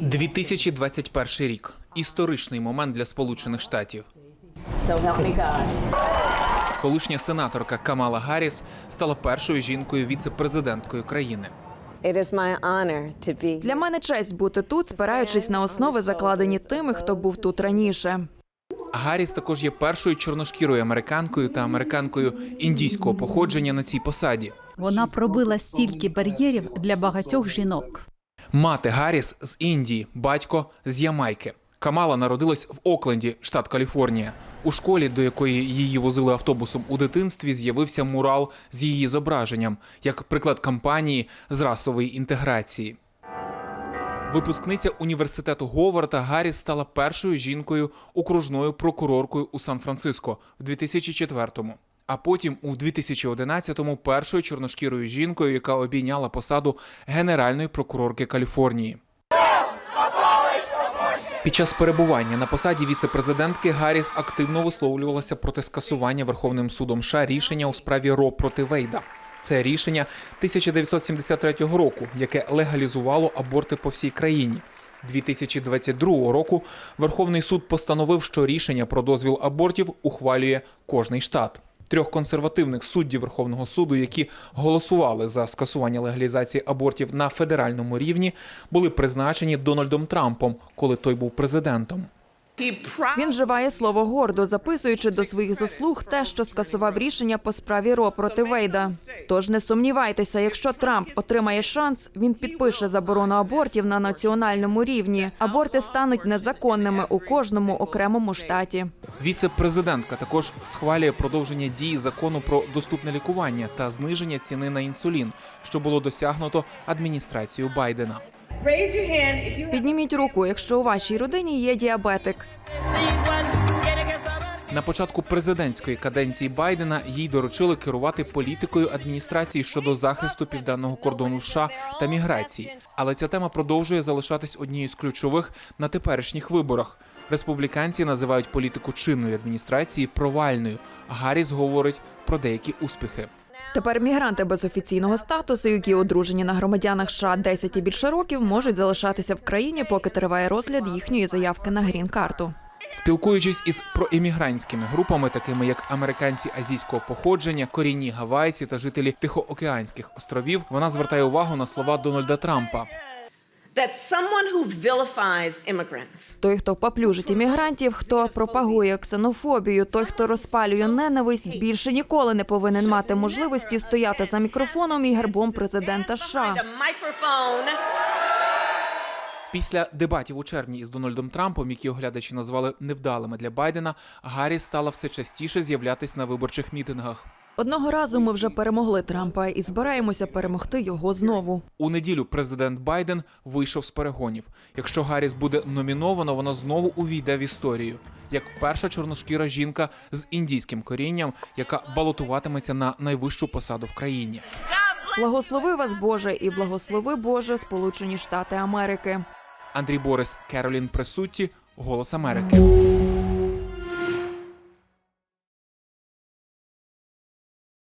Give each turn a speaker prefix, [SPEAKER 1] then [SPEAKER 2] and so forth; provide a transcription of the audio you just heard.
[SPEAKER 1] 2021 рік історичний момент для Сполучених Штатів.
[SPEAKER 2] So help me God.
[SPEAKER 1] Колишня сенаторка Камала Гарріс стала першою жінкою віце-президенткою країни.
[SPEAKER 2] It is my honor to be
[SPEAKER 3] Для мене честь бути тут, спираючись на основи, закладені тими, хто був тут раніше.
[SPEAKER 1] Гарріс також є першою чорношкірою американкою та американкою індійського походження на цій посаді.
[SPEAKER 4] Вона пробила стільки бар'єрів для багатьох жінок.
[SPEAKER 1] Мати Гарріс з Індії, батько з Ямайки. Камала народилась в Окленді, штат Каліфорнія. У школі, до якої її возили автобусом у дитинстві, з'явився мурал з її зображенням, як приклад кампанії з расової інтеграції. Випускниця університету Говарда Гарріс стала першою жінкою окружною прокуроркою у Сан-Франциско в 2004-му. А потім у 2011-му першою чорношкірою жінкою, яка обійняла посаду генеральної прокурорки Каліфорнії. Під час перебування на посаді віце-президентки Гарріс активно висловлювалася проти скасування Верховним судом США рішення у справі Ро проти Вейда. Це рішення 1973 року, яке легалізувало аборти по всій країні. 2022 року Верховний суд постановив, що рішення про дозвіл абортів ухвалює кожний штат. Трьох консервативних суддів Верховного суду, які голосували за скасування легалізації абортів на федеральному рівні, були призначені Дональдом Трампом, коли той був президентом.
[SPEAKER 3] Він вживає слово гордо, записуючи до своїх заслуг те, що скасував рішення по справі Ро проти Вейда. Тож не сумнівайтеся, якщо Трамп отримає шанс, він підпише заборону абортів на національному рівні. Аборти стануть незаконними у кожному окремому штаті.
[SPEAKER 1] Віце-президентка також схвалює продовження дії закону про доступне лікування та зниження ціни на інсулін, що було досягнуто адміністрацією Байдена.
[SPEAKER 5] Raise your hand if you
[SPEAKER 3] Підніміть руку, якщо у вашій родині є діабетик.
[SPEAKER 1] На початку президентської каденції Байдена їй доручили керувати політикою адміністрації щодо захисту південного кордону США та міграції. Але ця тема продовжує залишатись однією з ключових на теперішніх виборах. Республіканці називають політику чинної адміністрації провальною. Гарріс говорить про деякі успіхи.
[SPEAKER 3] Тепер мігранти без офіційного статусу, які одружені на громадянах США 10 і більше років, можуть залишатися в країні, поки триває розгляд їхньої заявки на грін-карту.
[SPEAKER 1] Спілкуючись із проіммігрантськими групами, такими як американці азійського походження, корінні гавайці та жителі Тихоокеанських островів, вона звертає увагу на слова Дональда Трампа.
[SPEAKER 6] That someone who vilifies immigrants
[SPEAKER 3] Той, хто поплюжить іммігрантів, хто пропагує ксенофобію, той, хто розпалює ненависть, більше ніколи не повинен мати можливості стояти за мікрофоном і гербом президента США.
[SPEAKER 1] Після дебатів у червні із Дональдом Трампом, які оглядачі назвали невдалими для Байдена, Гарріс стала все частіше з'являтись на виборчих мітингах.
[SPEAKER 3] Одного разу ми вже перемогли Трампа і збираємося перемогти його знову.
[SPEAKER 1] У неділю президент Байден вийшов з перегонів. Якщо Гарріс буде номіновано, вона знову увійде в історію як перша чорношкіра жінка з індійським корінням, яка балотуватиметься на найвищу посаду в країні.
[SPEAKER 3] Благослови вас Боже і благослови Боже Сполучені Штати Америки.
[SPEAKER 1] Андрій Борис, Керолін Пресутті, Голос Америки.